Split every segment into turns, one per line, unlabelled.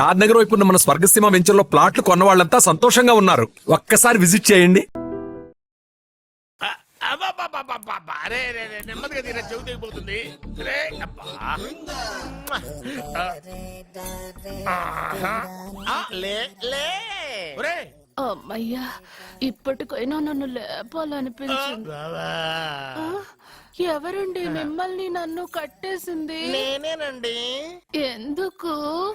షాద్ నగర్ వైపు ఉన్న మన స్వర్గసీమ వెంచర్లో ప్లాట్లు కొన్న వాళ్ళంతా సంతోషంగా ఉన్నారు. ఒక్కసారి విజిట్ చేయండి.
అబ్బబ్బబ్బబ్బబ్బబ్బ. అరే రే రే నెమ్మదిగా తీరా చెవి తెగిపోతుంది. రే అబ్బా. ఆహా. ఆ, లే లే. ఒరే.
అమ్మయ్యా ఇప్పటికైనా నన్ను లేపాలనిపించింది. ఎవరండి మిమ్మల్ని నన్ను కట్టేసింది?
నేనేనండి.
ఎందుకు?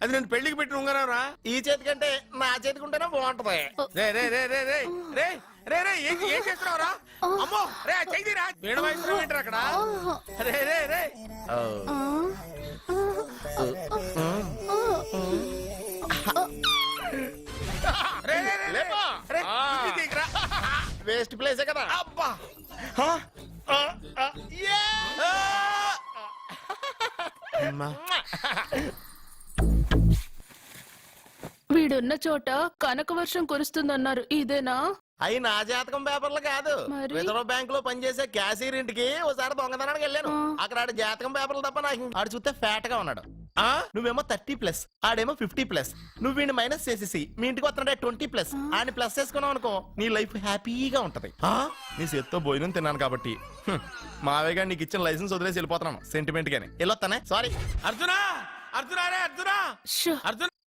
అది నేను పెళ్ళికి పెట్టిన ఉంగరంరా
ఈ చేతి కంటే నా చేతికి ఉంటేనే బాగుంటది
రే రే రే రే రే రే రే రే ఏం ఏం చేస్తున్నావురా అమ్మో రే వేడి వయసు ఏంట్రా అక్కడ రే రే రే రే రే రే, రే. రే.
వేస్ట్ ప్లేసే కదా
అబ్బా
ఆ,
వీడున్న చోట కనక వర్షం కురుస్తుందన్నారు. ఇదేనా?
అయి నా జాతకం పేపర్లు కాదు.
మరి?
రిజర్వ్ బ్యాంక్లో పనిచేసే క్యాషియర్ ఇంటికి ఒకసారి దొంగతనానికి వెళ్ళాను. అక్కడ ఆడ జాతకం పేపర్లు తప్ప నాకు ఆడు చూస్తే ఫ్యాట్గా ఉన్నాడు.
ఆ?
నువ్వేమో థర్టీ ప్లస్. ఆడేమో ఫిఫ్టీ ప్లస్. నువ్వు వీడిని మైనస్ చేసేసి మీ ఇంటికి వస్తున్నాడే ట్వంటీ ప్లస్. ఆడిని ప్లస్ చేసుకున్నావు అనుకో నీ లైఫ్ హ్యాపీగా ఉంటది. ఆ? నీ చేత్తో భోజనం తిన్నాను కాబట్టి. హ్మ్. మావయ్య గారు నీకు ఇచ్చిన లైసెన్స్ వదిలేసి వెళ్ళిపోతున్నాను. సెంటిమెంట్ గాని. వెళ్ళొస్తానే. సారీ
అర్జునా! అర్జునా రే అర్జునా!
షో,
అర్జున్!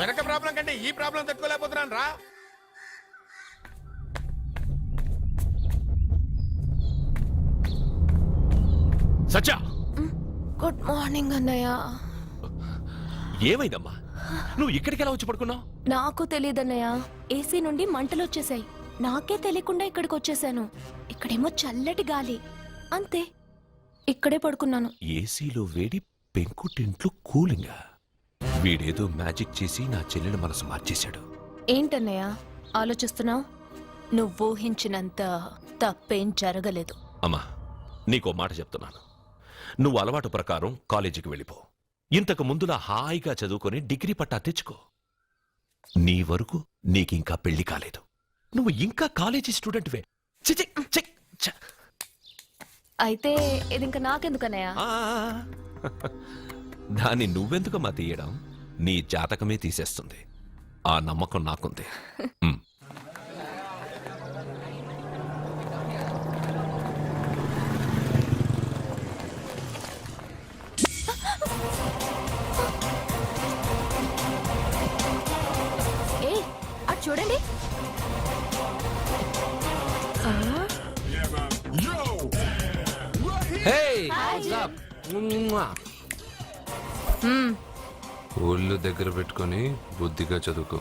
వెనక ప్రాబ్లం కంటే ఈ ప్రాబ్లం తట్టుకోలేకపోతున్నాను రా.
సత్య!
గుడ్ మార్నింగ్ అన్నయ్య.
ఏమైందమ్మా? నువ్వు ఇక్కడికి ఎలా వచ్చి పడుకున్నావు?
నాకు తెలియదన్నయ్య ఏసీ నుండి మంటలు వచ్చేసాయి నాకే తెలియకుండా ఇక్కడికి వచ్చేసాను. ఇక్కడేమో చల్లటి గాలి. అంతే. ఇక్కడే పడుకున్నాను.
ఏసీలో వేడి పెంకుటింట్లో కూలింగా? వీడేదో మ్యాజిక్ చేసి నా చెల్లెల మనసు మార్చేశాడు.
ఏంటన్నయ్య? ఆలోచిస్తున్నావు? నువ్వు ఊహించినంత తప్పేం జరగలేదు.
అమ్మా నీకో మాట చెప్తున్నాను. నువ్వు అలవాటు ప్రకారం కాలేజీకి వెళ్ళిపో. ఇంతకు ముందులా హాయిగా చదువుకొని డిగ్రీ పట్టా తెచ్చుకో. నీ వరకు నీకింకా పెళ్ళి కాలేదు. నువ్వు ఇంకా కాలేజీ స్టూడెంట్వే. చి, చి, చి, ఛ.
అయితే ఇది ఇంకా నాకెందుకన్నయ్య
ఆ, దాన్ని నువ్వెందుకమ్మా తీయడం? నీ జాతకమే తీసేస్తుంది. ఆ నమ్మకం నాకుంది. ఉమ్.
ఏ అటు చూడండి.
Hey, what's up? ఒళ్ళు దగ్గర పెట్టుకొని బుద్ధిగా చదువుకో.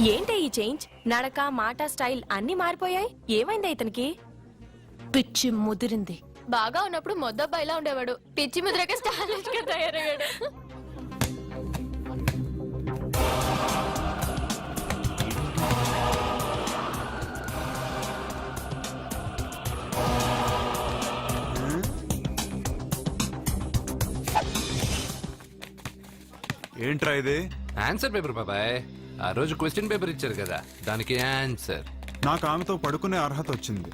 ఏంటి ఈ చేంజ్? నడక మాట స్టైల్ అన్ని మారిపోయాయి. ఏమైంది ఇతనికి? పిచ్చి ముదిరింది.
బాగా ఉన్నప్పుడు మొద్దబ్బాయిలా ఉండేవాడు. పిచ్చి ముద్రగా స్టాలిష్గా తయారయ్యాడు.
ఏంట్రా ఇది?
ఆన్సర్ పేపర్ బాబాయ్. ఆ రోజు క్వశ్చన్ పేపర్ ఇచ్చారు కదా దానికి ఆన్సర్
నాకు ఆమెతో పడుకునే అర్హత వచ్చింది.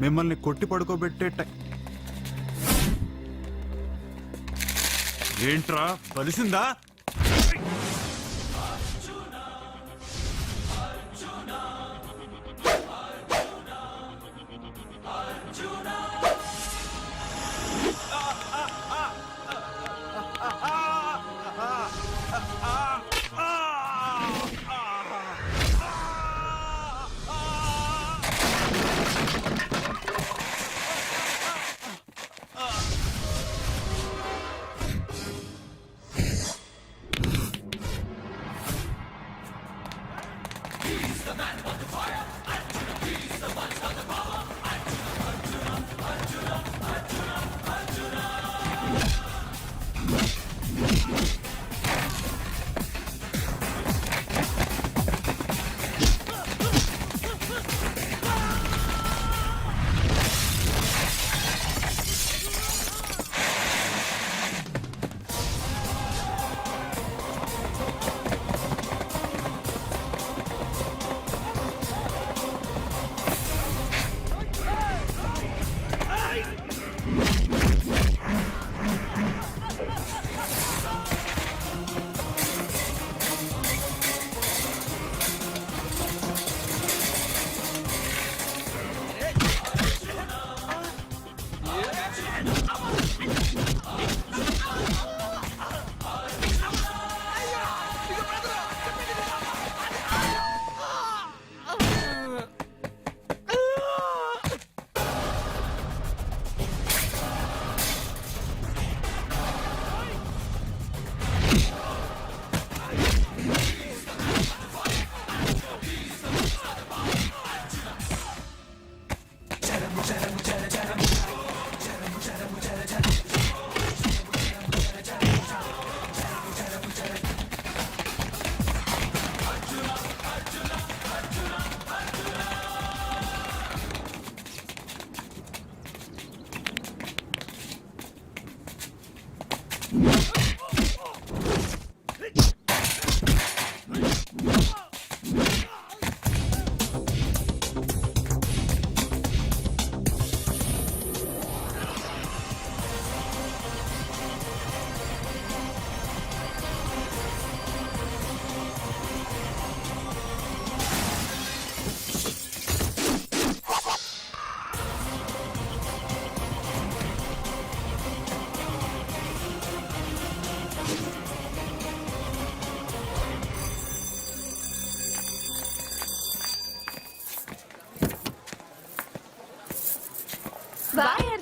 మిమ్మల్ని కొట్టి పడుకోబెట్టే టై- ఏంట్రా బలిసిందా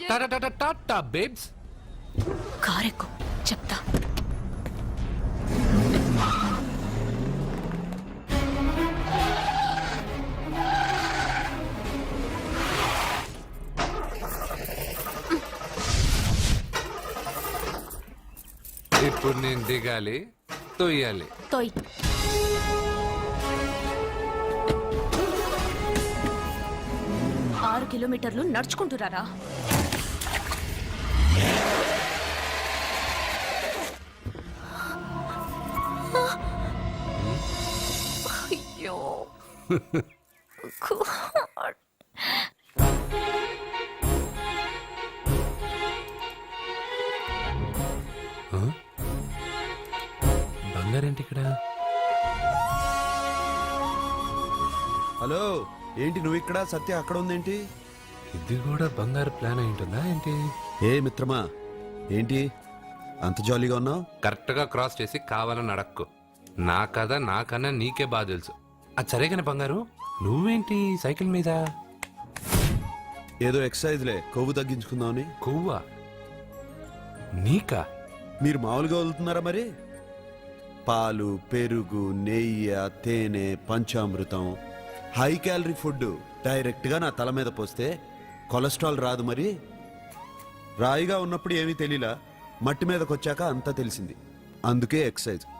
టాటా బేబ్స్.
కారెక్కు చెప్తా.
ఇప్పుడు నేను దిగాలి తొయ్యాలి.
తోయ్. ఆరు కిలోమీటర్లు నడుచుకుంటురారా God.
బంగారేంటి ఇక్కడ
హలో ఏంటి నువ్వు ఇక్కడ సత్య అక్కడ ఉందేంటి
ఇది కూడా బంగారు ప్లాన్ అయి ఉంటుందా ఏంటి?
ఏ మిత్రమా ఏంటి? అంత జాలీగా ఉన్నావు?
కరెక్ట్గా క్రాస్ చేసి కావాలని అడక్కు. నా కథ నాకన్నా నీకే బాగా తెలుసు. అది సరే కానీ బంగారు నువ్వేంటి సైకిల్ మీద?
ఏదో ఎక్సర్సైజ్లే కొవ్వు తగ్గించుకుందామని.
కొవ్వా? నీకా?
మీరు మామూలుగా వదులుతున్నారా మరి? పాలు పెరుగు నెయ్యి తేనె పంచామృతం హై క్యాలరీ ఫుడ్ డైరెక్ట్గా నా తల మీద పోస్తే కొలెస్ట్రాల్ రాదు మరి. రాయిగా ఉన్నప్పుడు ఏమీ తెలియలా మట్టి మీదకి వచ్చాక అంతా తెలిసింది. అందుకే ఎక్సర్సైజ్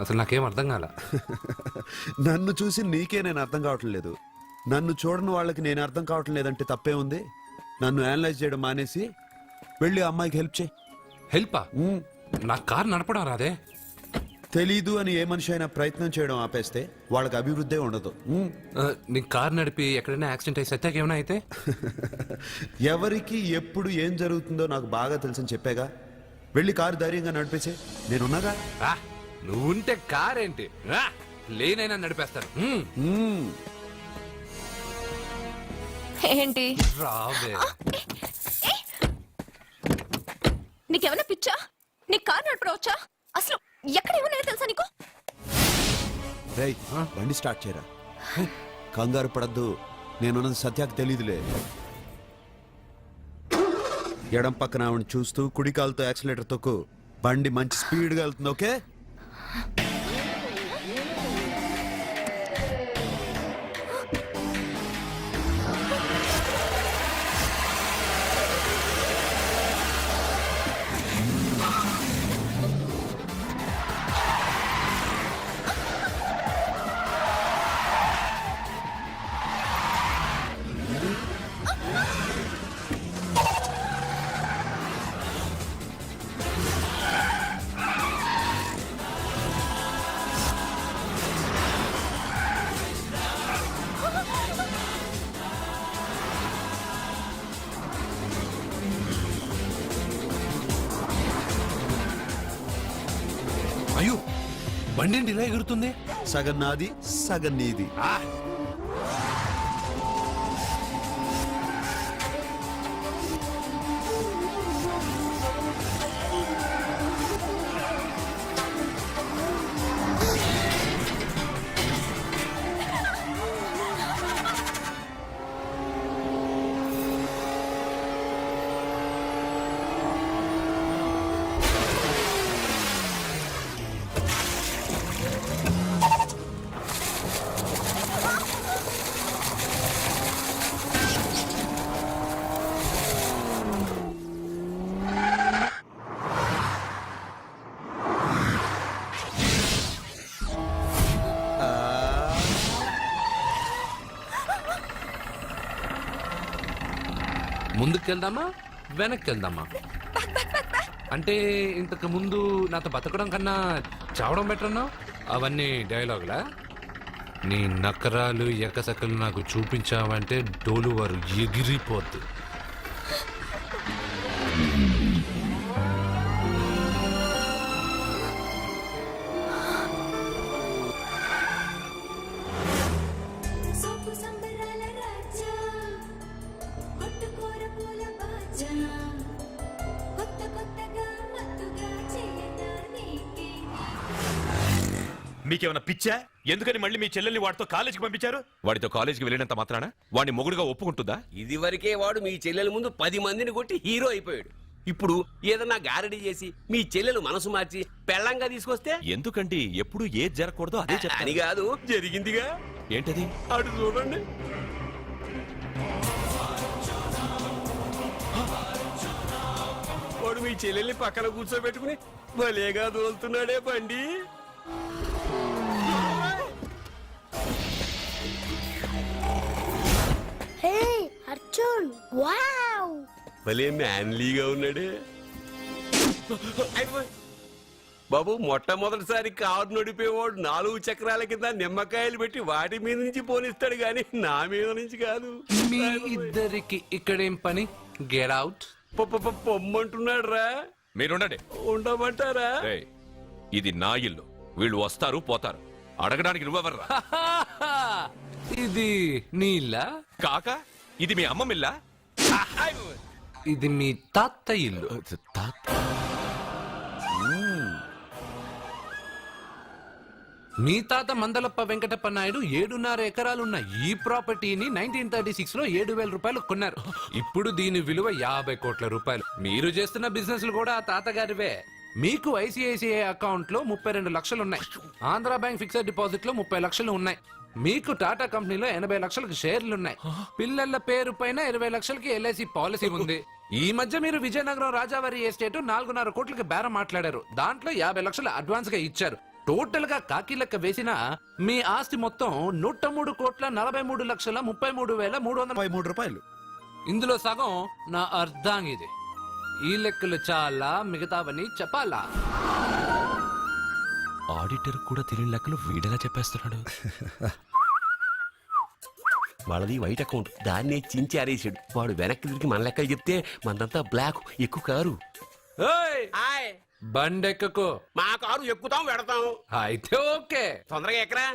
అసలు నాకేం అర్థం కాల.
నన్ను చూసి నీకే నేను అర్థం కావట్లేదు నన్ను చూడని వాళ్ళకి నేను అర్థం కావటం లేదంటే తప్పే ఉంది. నన్ను అనలైజ్ చేయడం మానేసి వెళ్ళి అమ్మాయికి హెల్ప్ చేయి.
హెల్పా. నా కార్ నడపడం రాదే.
తెలీదు అని ఏ మనిషి అయినా ప్రయత్నం చేయడం ఆపేస్తే వాళ్ళకి అభివృద్ధి ఉండదు.
నీ కార్ నడిపి ఎక్కడైనా యాక్సిడెంట్ అయి సత్యాకి ఏమైనా అయితే?
ఎవరికి ఎప్పుడు ఏం జరుగుతుందో నాకు బాగా తెలుసని చెప్పాగా. వెళ్ళి కారు ధైర్యంగా నడిపేసే. నేనున్నాగా?
ఆ, నువ్వు ఉంటే కార్ ఏంటి ఆ, లేనైనా నడిపేస్తాను. హ్మ్.
ఏంటి?
రావే.
నీకేమైనా పిచ్చా? నీ కార్ నడపడం వచ్చా? అసలు ఎక్కడ ఏమన్నా తెలుసా నీకు?
రేయ్ బండి స్టార్ట్ చేయరా. కంగారు పడద్దు. నేనున్నది సత్యాకి తెలీదులే. ఎడం పక్కన ఆవిడ చూస్తూ కుడి కాలుతో యాక్సిలేటర్ తొక్కు. బండి మంచి స్పీడ్గా వెళ్తుంది ఓకే?
了。బండి ఇలా ఎగురుతుంది?
సగం నాది సగం నీది.
ముందుకెళ్దామా? వెనక్కి వెళ్దామా అంటే ఇంతకు ముందు నాతో బతకడం కన్నా చావడం బెటర్ అన్నావు? అవన్నీ డైలాగులా? నీ నకరాలు ఎకసకలు నాకు చూపించావంటే డోలు వారు ఎగిరిపోద్ది.
మీకేమైనా పిచ్చా? ఎందుకని మళ్ళీ మీ చెల్లెల్ని వాడితో కాలేజీకి పంపించారు? వాడితో కాలేజీకి వెళ్ళినంత మాత్రాన? వాడిని మొగుడుగా ఒప్పుకుంటుందా?
ఇదివరకే వాడు మీ చెల్లెల ముందు పది మందిని కొట్టి హీరో అయిపోయాడు. ఇప్పుడు ఏదన్నా గారడీ చేసి మీ చెల్లెలు మనసు మార్చి పెళ్ళంగా తీసుకొస్తే?
ఎందుకండి? ఎప్పుడు ఏది జరగకూడదో అదే
అని
చెప్తాను
కాదు. జరిగిందిగా?
ఏంటది?
అటు చూడండి. వాడు మీ చెల్లెల్ని పక్కన కూర్చోబెట్టుకుని భలేగా దోలుతున్నాడే బండి. భలే మ్యాన్లీగా ఉన్నాడే. బాబు మొట్టమొదటిసారి కారు నడిపేవాడు నాలుగు చక్రాల కింద నిమ్మకాయలు పెట్టి వాటి మీద నుంచి పోనిస్తాడు గాని నా మీద నుంచి కాదు.
మీ ఇద్దరికి ఇక్కడేం పని? గెట్ అవుట్
పొ- పొ- పొ- పొమ్మంటున్నాడు రా
మీరుండండి.
ఉండమంటారా?
ఇది నా ఇల్లు. వీళ్ళు వస్తారు పోతారు. అడగడానికి నువ్వెవర్రా?
ఇది నీళ్ళ?
కాక ఇది మీ అమ్మ మిల్లా?
ఇది మీ తాత ఇల్లు. మీ తాత మందలప్ప వెంకటప్ప నాయుడు ఏడున్నర ఎకరాలున్న ఈ ప్రాపర్టీని నైన్టీన్ థర్టీ సిక్స్లో ఏడు వేల రూపాయలు కొన్నారు. ఇప్పుడు దీని విలువ యాభై కోట్ల రూపాయలు. మీరు చేస్తున్న బిజినెస్లు కూడా ఆ తాతగారివే. మీకు ఐసిఐసిఐ అకౌంట్లో ముప్పై రెండు లక్షలు ఉన్నాయి ఆంధ్ర బ్యాంక్ ఫిక్స్డ్ డిపాజిట్లో ముప్పై లక్షలు ఉన్నాయి. మీకు టాటా కంపెనీలో ఎనభై లక్షలకు షేర్లు ఉన్నాయి పిల్లల పేరు పైన ఇరవై లక్షలకి ఎల్ఐసి పాలసీ ఉంది. ఈ మధ్య మీరు విజయనగరం రాజావారి ఎస్టేట్ నాలుగున్నర కోట్లకి బేరం మాట్లాడారు. దాంట్లో యాభై లక్షలు అడ్వాన్స్గా ఇచ్చారు. టోటల్గా కాకి లెక్క వేసిన మీ ఆస్తి మొత్తం నూట మూడు కోట్ల నలభై మూడు లక్షల ముప్పై మూడు వేల మూడు వందల
మూడు రూపాయలు.
ఇందులో సగం నా అర్ధాంగిది ఈ లెక్కలు చాలా మిగతావని చెప్పాలా?
ఆడిటర్ కూడా తెలియని లెక్కలు వీడేలా చెప్పేస్తున్నాడు.
వాళ్ళది వైట్ అకౌంట్. దాన్నే చించి ఆరేసాడు వాడు వెనక్కి తిరిగి మన లెక్కలు చెప్తే మనదంతా బ్లాక్. ఎక్కువ కారు. హాయ్.
బండెక్కకు.
మా కారు ఎక్కుతాం పెడతాం
అయితే ఓకే.
తొందరగా ఎక్కరా?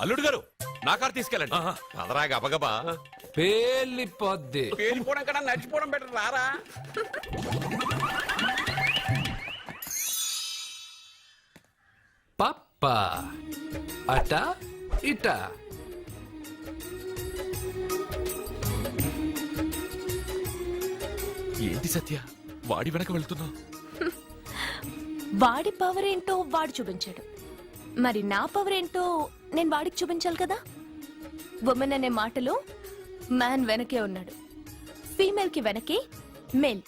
అల్లుడు గారు నా కారు తీసుకెళ్ళండి. అదరా గబగబా
పేలిపోద్ది.
పేలిపోవడం కన్నా నడిచిపోవడం బెటర్ రారా?
పప్ప. అట ఇట.
ఏంటి సత్య? వాడి వెనక వెళ్తున్నావు.
వాడి పవర్ ఏంటో వాడు చూపించాడు. మరి నా పవర్ ఏంటో నేను వాడికి చూపించాలి కదా? ఉమెన్ అనే మాటలో మ్యాన్ వెనకే ఉన్నాడు. ఫీమేల్కి వెనకే మేల్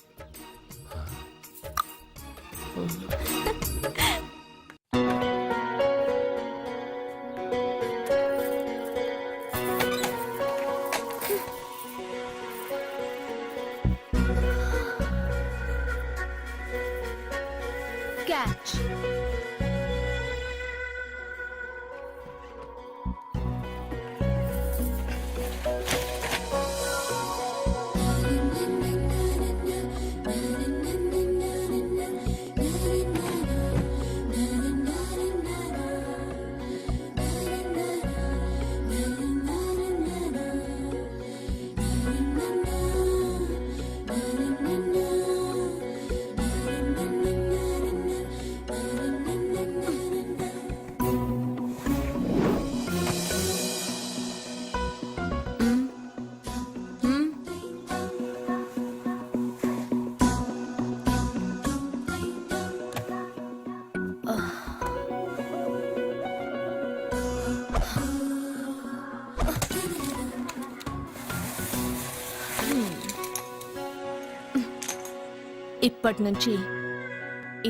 ఇప్పటి నుంచి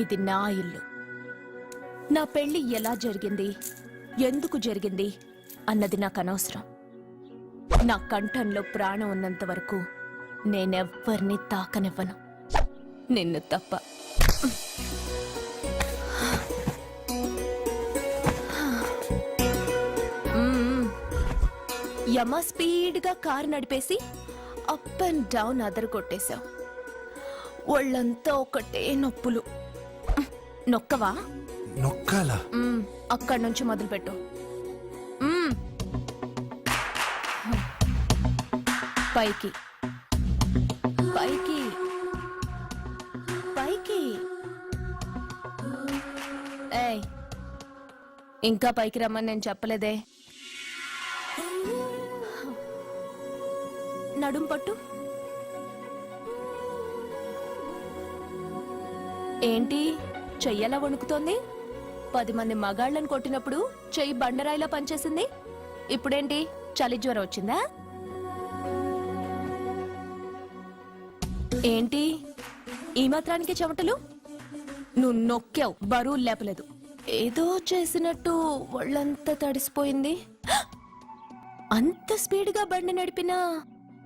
ఇది నా ఇల్లు. నా పెళ్ళి ఎలా జరిగింది? ఎందుకు జరిగింది? అన్నది నాకు అనవసరం నా కంఠంలో ప్రాణం ఉన్నంత వరకు నేనెవ్వరిని తాకనివ్వను. నిన్ను తప్ప. యమ స్పీడ్గా కారు నడిపేసి అప్ అండ్ డౌన్ అదరు కొట్టేశావు ఒళ్ళంతా ఒకటే నొప్పులు. నొక్కవా?
నొక్కాలా?
మ్మ్, అక్కడి నుంచి మొదలుపెట్టు. మ్మ్. పైకి. పైకి. పైకి. ఏయ్. ఇంకా పైకి రమ్మని నేను చెప్పలేదే. నడుం పట్టు. ఏంటి? చెయ్యలా వణుకుతోంది? పది మంది మగాళ్ళని కొట్టినప్పుడు చెయ్యి బండరాయిలా పనిచేసింది? ఇప్పుడేంటి? చలి జ్వరం వచ్చిందా? ఏంటి? ఈ మాత్రానికి చెమటలు? నువ్వు నొక్కావు బరువు లేపలేదు. ఏదో చేసినట్టు ఒళ్ళంతా తడిసిపోయింది. అంత స్పీడ్గా బండి నడిపినా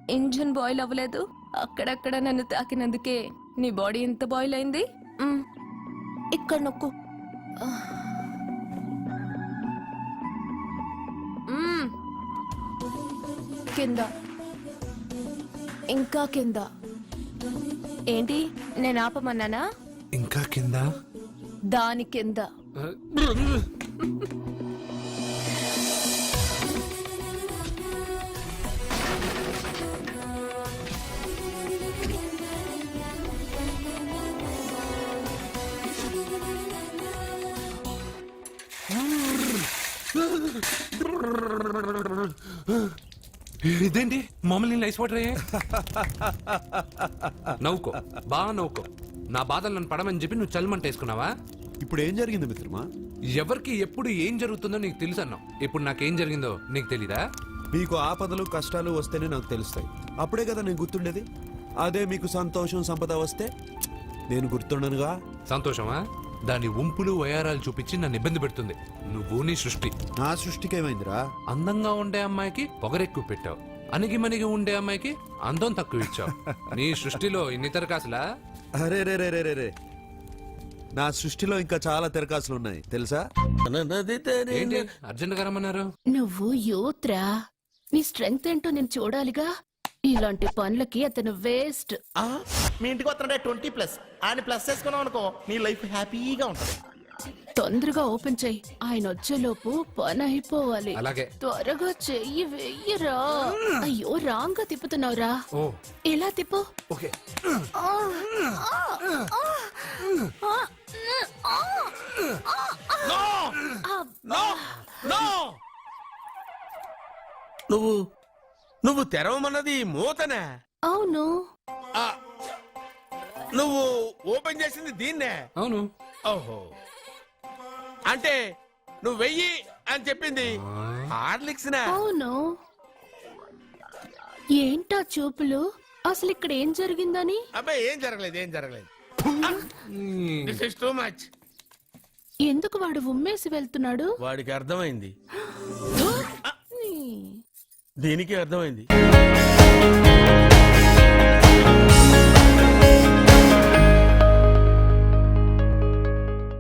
ఇంజిన్ బాయిల్ అవ్వలేదు. అక్కడక్కడ నన్ను తాకినందుకే నీ బాడీ ఎంత బాయిల్ అయింది. ఇక్కడ నొక్కు. కింద. ఇంకా కింద. ఏంటి నేను ఆపమన్నానా?
ఇంకా కింద?
దాని కింద.
ఇదేంటి? మమ్మల్ని లైస్ వాటర్? అయ్యే నవ్వుకో బాగా నవ్వుకో. నా బాధలు నన్ను పడమని చెప్పి నువ్వు చల్మంటేసుకున్నావా
ఇప్పుడు ఏం జరిగింది మిత్రమా?
ఎవరికి ఎప్పుడు ఏం జరుగుతుందో నీకు తెలుసు అన్నావు. ఇప్పుడు నాకేం జరిగిందో నీకు తెలీదా?
మీకు ఆపదలు కష్టాలు వస్తేనే నాకు తెలుస్తాయి. అప్పుడే కదా నేను గుర్తుండేది. అదే మీకు సంతోషం సంపద వస్తే నేను గుర్తుండనుగా?
సంతోషమా? దాని ఉంపులు వయారాలు చూపించి నన్ను ఇబ్బంది పెడుతుంది. నువ్వు నీ సృష్టి.
నా సృష్టికి ఏమైందిరా
అందంగా ఉండే అమ్మాయికి పొగరెక్కువ పెట్టావు. అణిగి మనిగి ఉండే అమ్మాయికి అందం తక్కువ ఇచ్చావు. నీ సృష్టిలో ఇన్ని తరకాసులా?
అరే రే రే రే రే రే. నా సృష్టిలో ఇంకా చాలా తెరకాసులు ఉన్నాయి తెలుసా?
ఏంటి? అర్జెంట్గా రమ్మన్నారు.
నువ్వు యూత్రా? నీ స్ట్రెంగ్త్ ఏంటో నేను చూడాలిగా. ఇలాంటి పనులకి అతను వేస్ట్.
ఆ, మీ ఇంటికి వస్తున్నాడే ట్వంటీ ప్లస్. ఆయన ప్లస్ చేసుకున్నావు అనుకో నీ లైఫ్ హ్యాపీగా ఉంటుంది.
తొందరగా ఓపెన్ చెయ్యి ఆయన వచ్చేలోపు పని అయిపోవాలి.
అలాగే.
త్వరగా చెయ్యి వెయ్యరా. అయ్యో రాంగ్గా తిప్పుతున్నావురా.
ఓ.
ఇలా తిప్పు?
ఓకే.
నో నో నువ్వు నువ్వు తెరవమన్నది మూతనే.
అవును.
ఆ, నువ్వు ఓపెన్ చేసింది దీన్నే?
అవును.
ఓహో. అంటే నువ్వు వెయ్యి అని చెప్పింది హార్లిక్స్
అవును. ఏంటా చూపులు? అసలు ఇక్కడ ఏం జరిగిందని?
అబ్బాయి ఏం జరగలేదు ఏం జరగలేదు. This is too much.
ఎందుకు వాడు ఉమ్మేసి వెళ్తున్నాడు?
వాడికి అర్థమైంది.
నీ.
దీనికి అర్థమైంది.